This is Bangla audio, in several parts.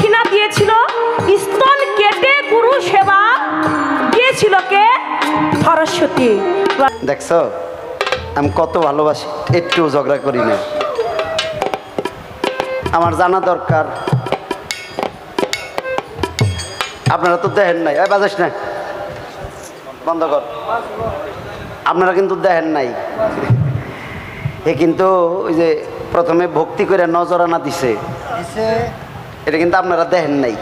দক্ষিণা দিয়েছিল স্তন কেটে গুরু সেবা দিয়েছিল কে? সরস্বতী। দেখছ? আমি কত ভালোবাসি একটু ঝগড়া করি না। আমার জানা দরকার। আপনারা তো দেখেন নাই। বাজাস না। বন্ধ কর। আপনারা কিন্তু দেখেন নাই। এ কিন্তু ওই যে প্রথমে ভক্তি করে নজরানা দিছে? এটা কিন্তু আপনারা দেখেন নাই।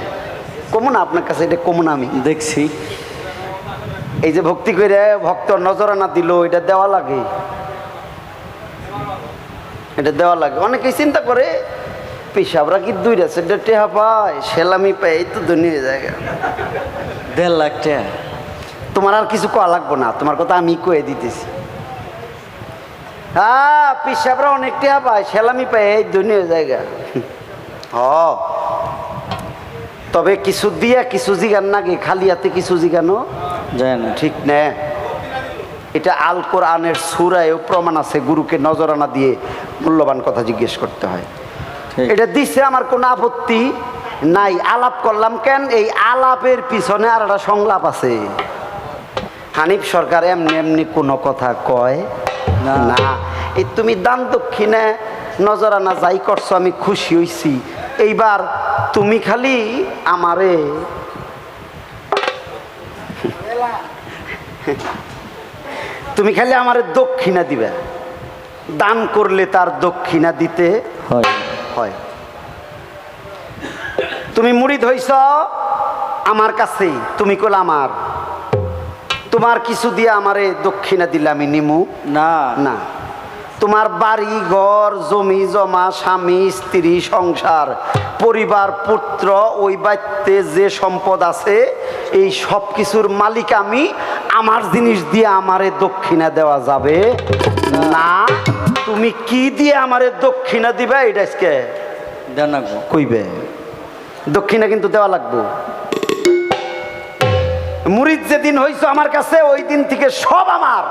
কমন আপনার কাছে এটা কমন আমি। দেখছি। এই যে ভক্তি করে ভক্ত নজরানা দিল এটা দেওয়া লাগে। এটা দেওয়া লাগে। অনেকেই চিন্তা করে পেশাবরা কি দুইটা সেটা টেহা পায়? সেলামি পায় এই তো দুনিয়া জায়গা। দেড় লাখ টাকা তোমার আর কিছু কোয়া লাগবো না তোমার কথা আমি কয়ে দিতেছি। হ্যাঁ পেশাবরা অনেক টেহা পায় সেলামি পায় এই দুনিয়া জায়গা। হ। তবে কিছু দিয়া কিছু জিগান নাকি খালি হাতে কিছু জিগানো যায় না ঠিক না? এটা আল কোরআনের সুরায়ও প্রমাণ আছে গুরুকে নজরানা দিয়ে মূল্যবান কথা জিজ্ঞেস করতে হয়। এটা দিছে আমার কোনো আপত্তি নাই আলাপ করলাম কেন? এই আলাপের পিছনে আর একটা সংলাপ আছে। হানিফ সরকার এমনি এমনি কোনো কথা কয় না। না। এই তুমি দান দক্ষিণে নজরানা যাই করছ আমি খুশি হইছি। এইবার তুমি খালি আমারে তুমি খালি আমারে দক্ষিণা দিবে। দান করলে তার দক্ষিণা দিতে হয়। হয়। তুমি মুড়ি ধইছ আমার কাছেই। তুমি কল আমার। তোমার কিছু দিয়ে আমারে দক্ষিণা দিলে আমি নিমু? না। না। তোমার বাড়ি ঘর জমি জমা স্বামী স্ত্রী সংসার পরিবার পুত্র ওই বাড়িতে যে সম্পদ আছে এই সব কিছুর মালিক আমি। আমার জিনিস দিয়ে আমারে দক্ষিণা দেওয়া যাবে। না তুমি কি দিয়ে আমারে দক্ষিণা দিবে এটা আজকে? কইবে? দক্ষিণা কিন্তু দেওয়া লাগবো। মুরিদ যেদিন হইছো আমার কাছে ওই দিন থেকে সব আমার।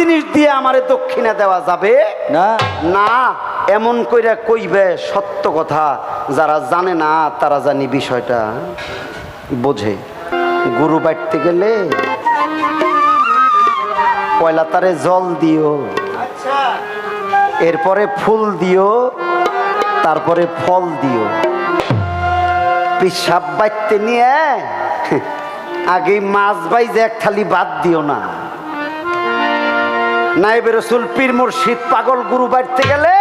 জিনিস দিয়ে আমারে দক্ষিণা দেওয়া যাবে? না। না এমন কইরা কইবে সত্য কথা। যারা জানে না তারা জানি বিষয়টা। বোঝে। গুরু বাড়তে গেলে পয়লা তারে জল দিও। এরপরে ফুল দিও তারপরে ফল দিও। পেশাব বাইতে নিয়ে আগে মাছ বাইজে এক থালি বাদ দিও না। নাইবে রসুল পীর মুর্শিদ পাগল গুরু বাড়তে গেলে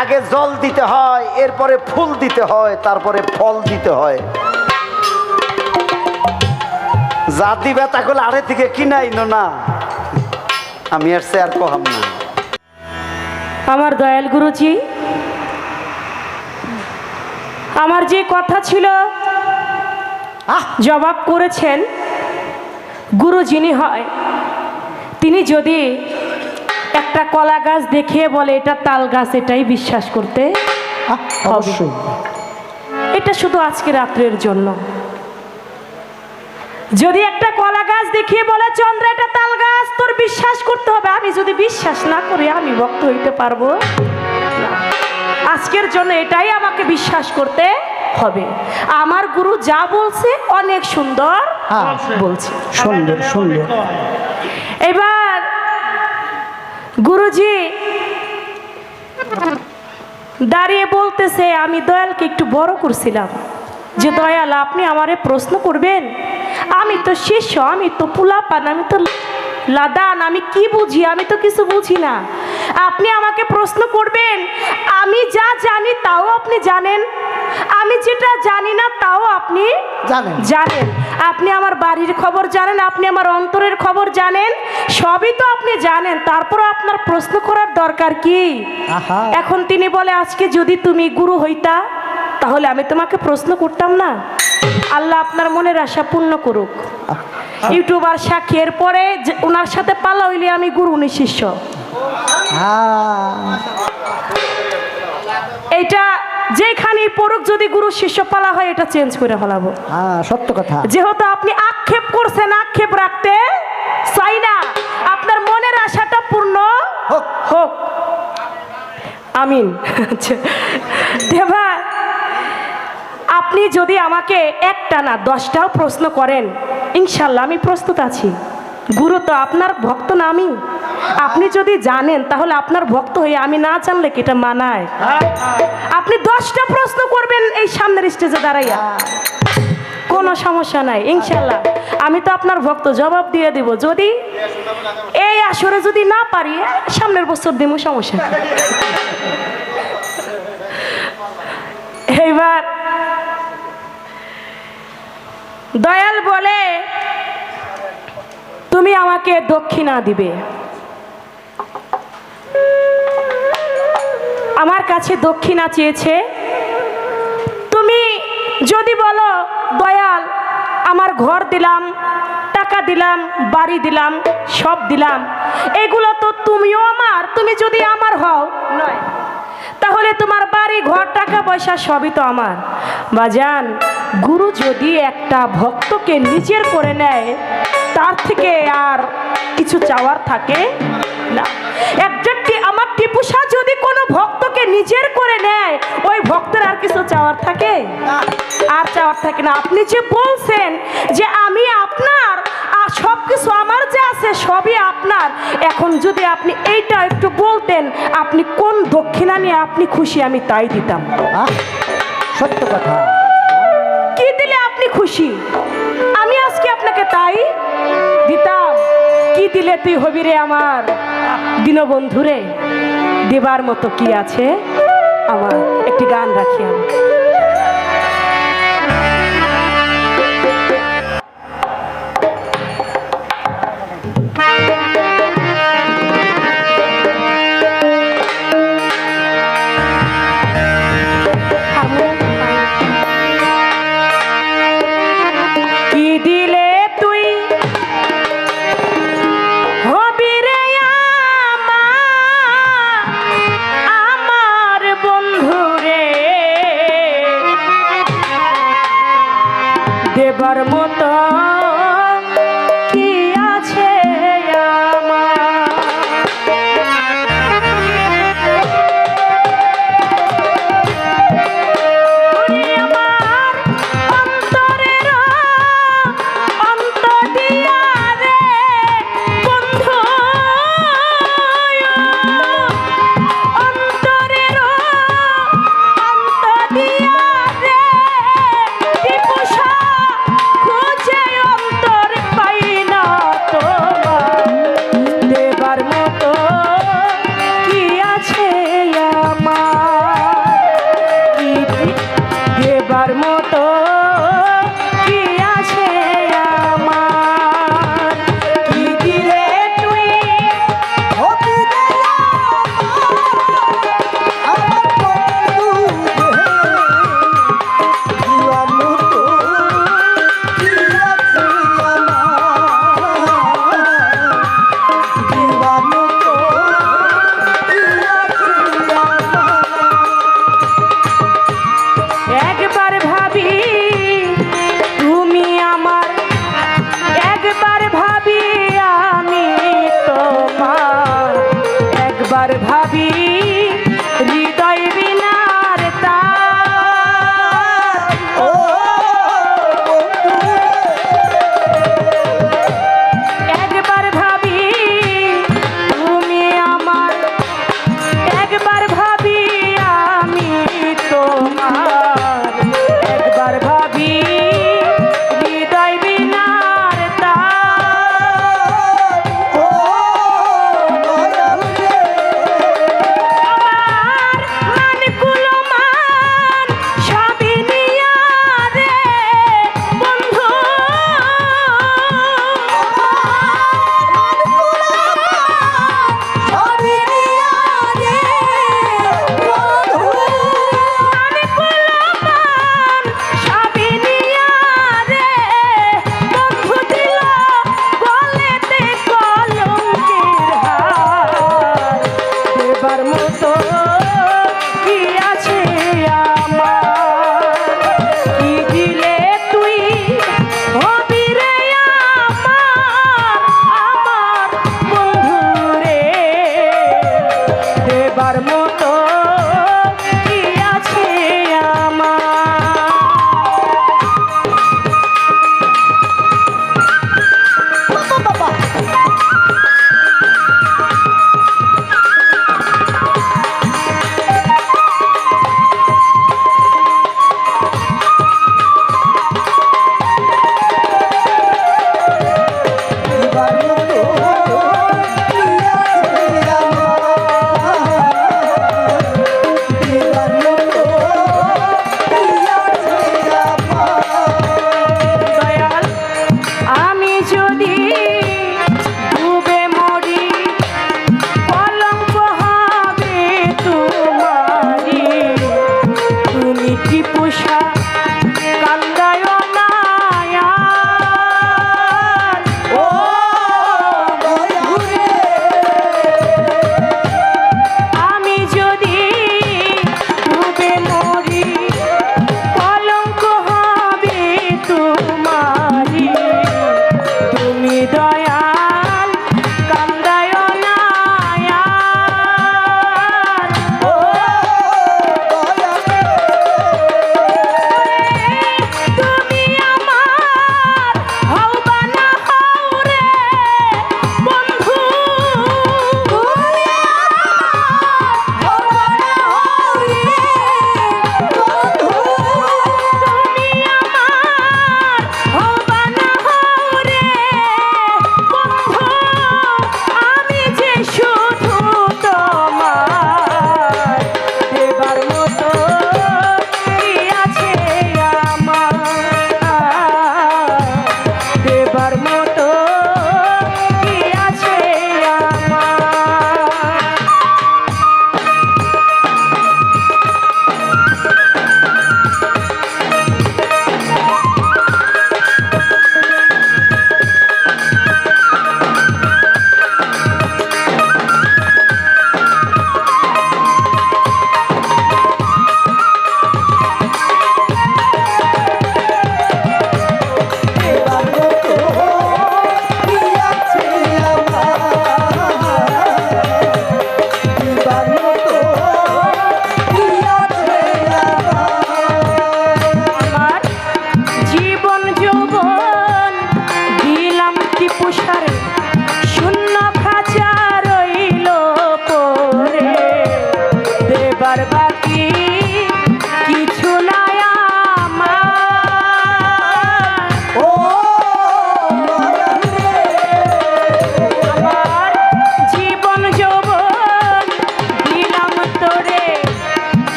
আগে জল দিতে হয় এরপরে ফুল দিতে হয় তারপরে ফল দিতে হয়। যা দিবে তা করলে আড়ে থেকে কিনাই না আমি আর সে আর কহাম না। আমার দয়াল গুরুজি আমার যে কথা ছিল জবাব করেছেন গুরু যিনি হয় তিনি যদি একটা কলা গাছ দেখিয়ে বলে এটা তাল গাছ এটাই বিশ্বাস করতে অবশ্যই। এটা শুধু আজকে রাত্রের জন্য। যদি একটা কলা গাছ দেখিয়ে বলে চন্দ্র এটা তাল গাছ তোর বিশ্বাস করতে হবে। আমি যদি বিশ্বাস না করি আমি ভক্ত হইতে পারব? আজকের জন্য এটাই আমাকে বিশ্বাস করতে হবে। আমার গুরু যা বলছে অনেক সুন্দর বলছে। সুন্দর সুন্দর। এবার গুরুজি দাঁড়িয়ে বলতেছে, আমি দয়ালকে একটু বড় করছিলাম। যে দয়াল, আপনি আমারে প্রশ্ন করবেন? আমি তো শিষ্য, আমি তো পুলাপান, আমি তো লাদান আমি কি বুঝি? আমি তো কিছু বুঝি না। আপনি আমাকে প্রশ্ন করবেন আমি যা জানি তাও আপনি জানেন? আমি যেটা জানি না তাও আপনি জানেন। জানেন। আপনি আমার বাড়ির খবর জানেন আপনি আমার অন্তরের খবর জানেন সবই তো আপনি জানেন। তারপর আপনার প্রশ্ন করার দরকার কি? এখন তিনি বলে আজকে যদি তুমি গুরু হইতা তাহলে আমি তোমাকে প্রশ্ন করতাম না? আল্লাহ আপনার মনের আশা পূর্ণ করুক। ইউটিউবার সাক্ষী এরপরে যে- ওনার সাথে পালা হইলে আমি গুরু উনি শিষ্য। এইটা যেখানে পড়ুক যদি গুরু শিষ্য পালা হয় এটা চেঞ্জ করে ফেলাবো। হ্যাঁ সত্য কথা। যেহেতু আপনি আক্ষেপ করছেন আক্ষেপ রাখতে চাই না। আপনার মনের আশাটা পূর্ণ হোক। হোক। আমিন। আচ্ছা, দেবা যদি আমাকে একটা না দশটাও প্রশ্ন করেন, ইনশাল্লাহ আমি প্রস্তুত আছি। গুরু তো আপনার ভক্ত না আমি। আপনি যদি জানেন, তাহলে আপনার ভক্ত হয়ে আমি না জানলে কি এটা মানায়? আপনি দশটা প্রশ্ন করবেন এই সামনের স্টেজে দাঁড়াইয়া। কোনো সমস্যা নাই, ইনশাল্লাহ। আমি তো আপনার ভক্ত, জবাব দিয়ে দেব। যদি এই আসরে যদি না পারি, সামনের বছর দিব সমস্যা? এইবার দয়াল বলে, তুমি আমাকে দক্ষিণা দিবে। আমার কাছে দক্ষিণা চেয়েছে। তুমি যদি বলো, দয়াল, আমার ঘর দিলাম, টাকা দিলাম, বাড়ি দিলাম, সব দিলাম, এগুলো তো তুমিও আমার, তুমি যদি আমার হও নয় তাহলে তোমার বাড়ি, ঘর, টাকা পয়সা সবই তো আমার। বাজান গুরু যদি একটা ভক্তকে নিজের করে নেয় তার থেকে আর কিছু চাওয়ার থাকে না। একজন টি- আমার টিপু শাহ যদি কোনো ভক্তকে নিজের করে নেয় ওই ভক্তের আর কিছু চাওয়ার থাকে? আর চাওয়ার থাকে না। আপনি যে বলছেন যে আমি আপনার আর সব কিছু আমার যে আছে সবই আপনার এখন যদি আপনি এইটা একটু বলতেন আপনি কোন দক্ষিণা নিয়ে আপনি খুশি আমি তাই দিতাম। সত্য কথা। খুশি। আমি আজকে আপনাকে তাই দিতাম। কি দিলে তুই হবি রে আমার? দীনবন্ধু রে দেবার মতো কি আছে? আমার একটি গান রাখি আমি দেবার মতো।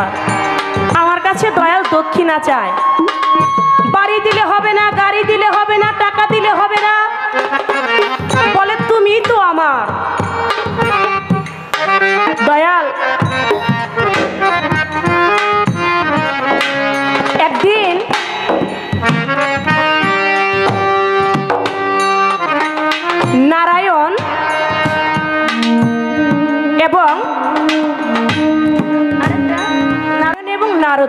আমার আমার কাছে দয়াল দক্ষিণা চায়। বাড়ি দিলে হবে না, গাড়ি দিলে হবে না, টাকা দিলে হবে না। বলে, তুমি তো আমার। দয়াল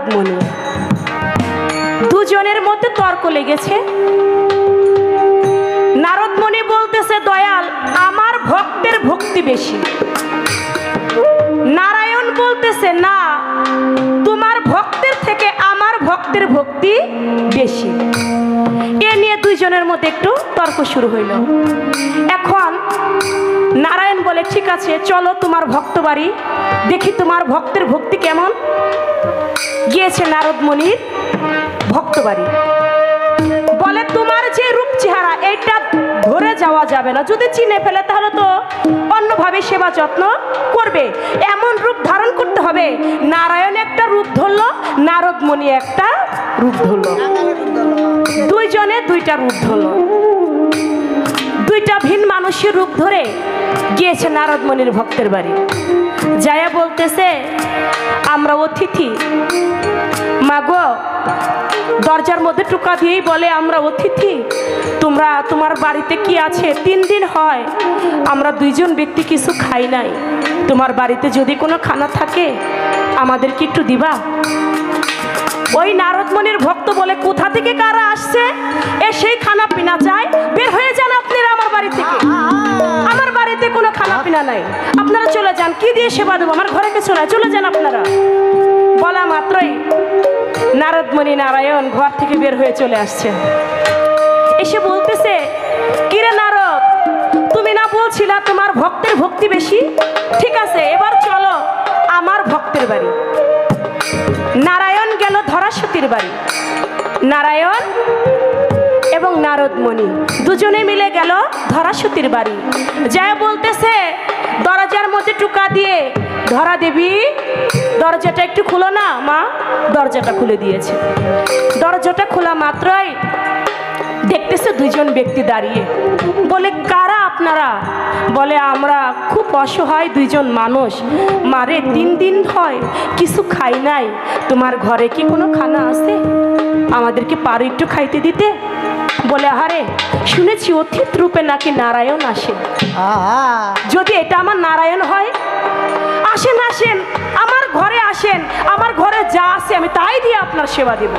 জগৎমণি দুজনের মধ্যে তর্ক লেগেছে। নারদমণি বলতেছে, দয়াল, আমার ভক্তের ভক্তি বেশি। নারায়ণ বলতেছে, না, তোমার ভক্তের থেকে আমার ভক্তের ভক্তি বেশি। এ নিয়ে দুইজনের মধ্যে একটু তর্ক শুরু হইল। এখন নারায়ণ বলে, ঠিক আছে, চলো তোমার ভক্ত বাড়ি। দেখি তোমার ভক্তের ভক্তি কেমন। গিয়েছে নারদমণির ভক্ত বাড়ি। বলে, তোমার যে রূপ চেহারা, এইটা ধরে যাওয়া যাবে না। যদি চিনে ফেলে, তাহলে তো অন্যভাবে সেবা যত্ন করবে। এমন রূপ ধারণ করতে হবে। নারায়ণ একটা রূপ ধরলো নারদমণি একটা রূপ ধরলো। দুইজনে দুইটা রূপ ধরলো। দুইটা ভিন মানুষের রূপ ধরে গিয়েছে নারদমণির ভক্তের বাড়ি। যায়া বলতেছে, আমরা অতিথি। মাগো, দরজার মধ্যে টুকা দিয়েই বলে, আমরা অতিথি। তোমরা, তোমার বাড়িতে কি আছে? তিন দিন হয়। আমরা দুইজন ব্যক্তি কিছু খাই নাই। তোমার বাড়িতে যদি কোনো খানা থাকে, আমাদেরকে একটু দিবা? ওই নারদমণির ভক্ত বলে, কোথা থেকে কারা আসছে? এ সেই খানা পিনা চাই। পিনা নাই। আপনারা চলে যান, কি দিয়ে সেবা দেবো? আমার ঘরে কিছু নাই, চলে যান আপনারা। বলা মাত্রই নারদমণি নারায়ণ ঘর থেকে বের হয়ে চলে আসছে। এসে বলতেছে, কিরে নারদ, তুমি না বলছিলা তোমার ভক্তের ভক্তি বেশি? ঠিক আছে, এবার চলো আমার ভক্তের বাড়ি। নারায়ণ গেল ধরাসতীর বাড়ি। নারায়ণ এবং নারদমণি। দুজনে মিলে গেল ধরাসতীর বাড়ি। যায় বলতেছে, দরজার মধ্যে টুকা দিয়ে, ধরা দেবী, দরজাটা একটু খুলো না, মা। দরজাটা খুলে দিয়েছে। দরজাটা খোলা মাত্রই দেখতেছে দুইজন ব্যক্তি দাঁড়িয়ে। বলে, কারা আপনারা? বলে, আমরা খুব অসহায় দুইজন মানুষ। মারে তিন দিন হয় কিছু খাই নাই। তোমার ঘরে কি কোনো খানা আছে? আমাদেরকে পারো একটু খাইতে দিতে? বলে আহারে শুনেছি অতীত রূপে নাকি নারায়ণ আসে যদি এটা আমার নারায়ণ হয় আসেন আসেন আমার ঘরে আসেন আমার ঘরে যা আছে আমি তাই দিয়ে আপনার সেবা দেব।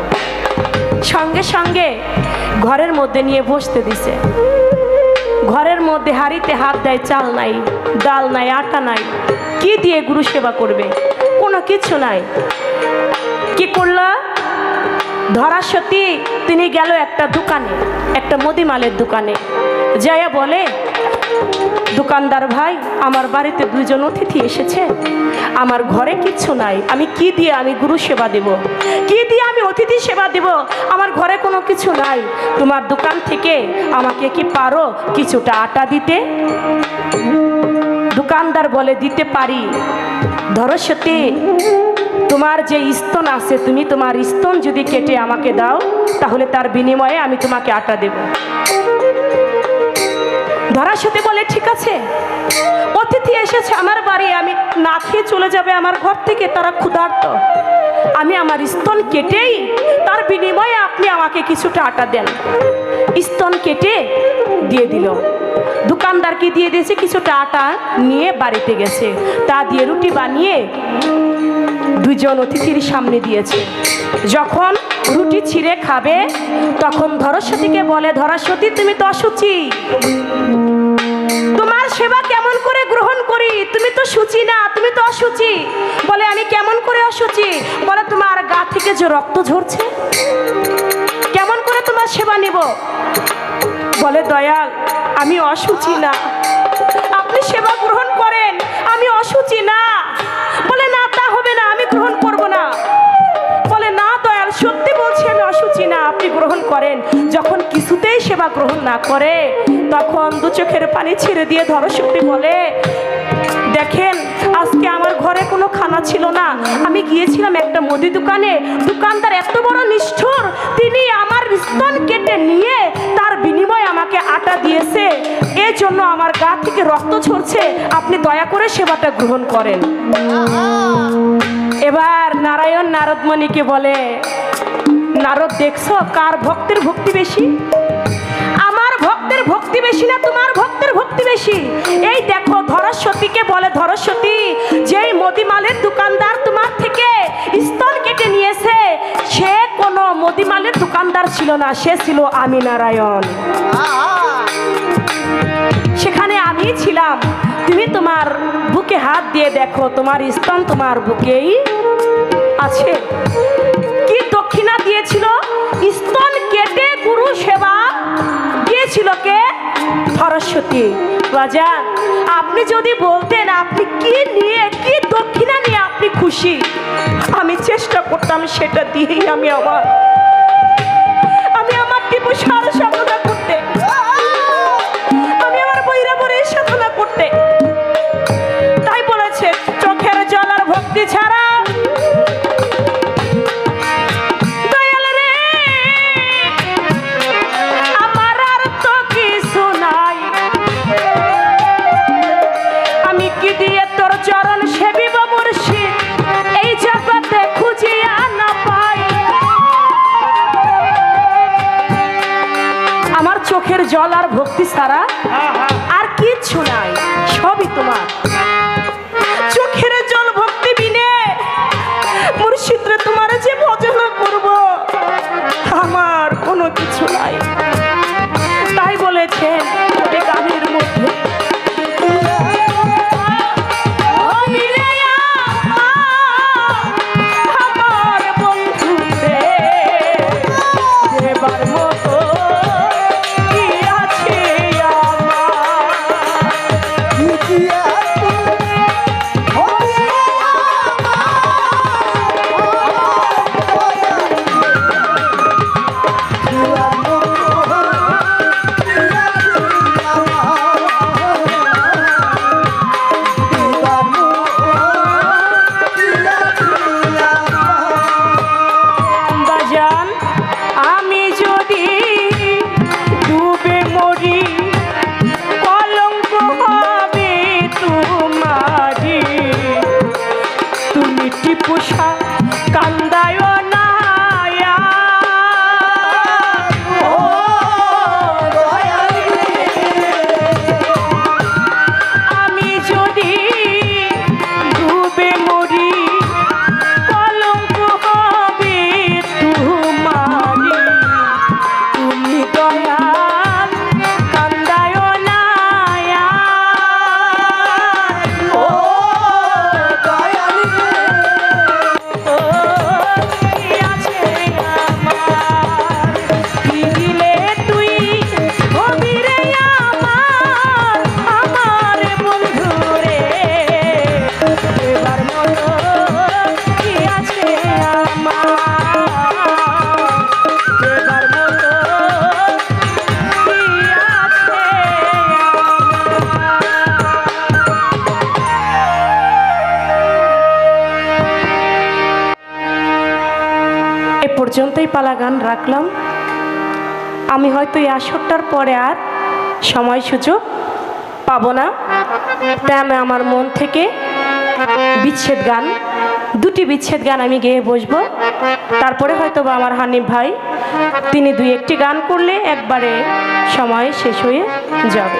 সঙ্গে সঙ্গে ঘরের মধ্যে নিয়ে বসতে দিছে। ঘরের মধ্যে হাড়িতে হাত দেয় চাল নাই ডাল নাই আটা নাই। কি দিয়ে গুরু সেবা করবে? কোনো কিছু নাই। কি করলা? ধরা সতী তিনি গেল একটা দোকানে, একটা মুদিমালের দোকানে। যাইয়া বলে, দোকানদার ভাই, আমার বাড়িতে দুজন অতিথি এসেছে। আমার ঘরে কিচ্ছু নাই। আমি কি দিয়ে আমি গুরু সেবা দেব? কি দিয়ে আমি অতিথি সেবা দেব? আমার ঘরে কোনো কিছু নাই। তোমার দোকান থেকে আমাকে কি পারো কিছুটা আটা দিতে? দোকানদার বলে, দিতে পারি। ধরো সত্যি তোমার যে স্তন আছে, তুমি তোমার স্তন যদি কেটে আমাকে দাও, তাহলে তার বিনিময়ে আমি তোমাকে আটা দেব। ধরার সাথে বলে, ঠিক আছে, অতিথি এসেছে আমার বাড়ি, আমি না খেয়ে চলে যাবে আমার ঘর থেকে, তারা ক্ষুধার্ত। আমি আমার স্তন কেটেই, তার বিনিময়ে আপনি আমাকে কিছুটা আটা দেন। স্তন কেটে দিয়ে দিল। দোকানদারকে দিয়ে দিয়েছে? কিছুটা আটা নিয়ে বাড়িতে গেছে। তা দিয়ে রুটি বানিয়ে দুজন অতিথির সামনে দিয়েছে। যখন রুটি ছিঁড়ে খাবে, তখন ধরস্বতীকে বলে ধরস্বতী তুমি তো অসুচি তোমার সেবা কেমন করে গ্রহণ করি? তুমি তো সুচি না, তুমি তো অসুচি বলে, আমি কেমন করে অসুচি বলে, তোমার গা থেকে যে রক্ত ঝরছে, কেমন করে তোমার সেবা নিব? বলে, দয়াল, আমি অসুচি না। আপনি সেবা গ্রহণ করেন, আমি অসুচি না। সেবা গ্রহণ না করে, তখন দু চোখের পানি ছেড়ে দিয়ে ধরশক্তি বলে, দেখেন, আজকে আমার ঘরে কোনো খানা ছিল না। আমি গিয়েছিলাম একটা মুদি দোকানে। দোকানদার এত বড় নিষ্ঠুর, তিনি আমার স্তন কেটে নিয়ে তার বিনিময়ে আমাকে আটা দিয়েছে। এর জন্য আমার গা থেকে রক্ত ঝরছে। আপনি দয়া করে সেবাটা গ্রহণ করেন। এবার নারায়ণ নারদমণিকে বলে, নারদ, দেখছ কার ভক্তের ভক্তি বেশি? ভক্তি বেশি না, তোমার ভক্তের ভক্তি বেশি। এই দেখো ধরস্বতীকে বলে ধরস্বতী যেই মদিমালের দোকানদার তোমার থেকে স্তন কেটে নিয়েছে, সে কোনো মদিমালের দোকানদার ছিল না, সে ছিল আমি নারায়ণ। সেখানে আমি ছিলাম। তুমি তোমার বুকে হাত দিয়ে দেখো, তোমার স্তন তোমার বুকেই আছে। কি দক্ষিণা দিয়েছিল? স্তন সরস্বতী বাজান আপনি যদি বলতেন, আপনি কি নিয়ে, কি দক্ষিণা নিয়ে আপনি খুশি? আমি চেষ্টা করতাম সেটা দিয়েই আমি আমার আমি আমার টিপু সারা সমাধা চরণ সেবিব মুর্শিদ এই জগতে খুঁজিয়া না পাই। আমার চোখের জল আর ভক্তি ছাড়া আর কিচ্ছু নাই সবই তোমার। পালা গান রাখলাম। আমি হয়তো এই আসরটার পরে আর সময় সুযোগ পাবো না। তাই আমি আমার মন থেকে বিচ্ছেদ গান, দুটি বিচ্ছেদ গান আমি গেয়ে বসবো। তারপরে হয়তো বা আমার হানিফ ভাই, তিনি দুই একটি গান করলে একবারে সময় শেষ হয়ে যাবে।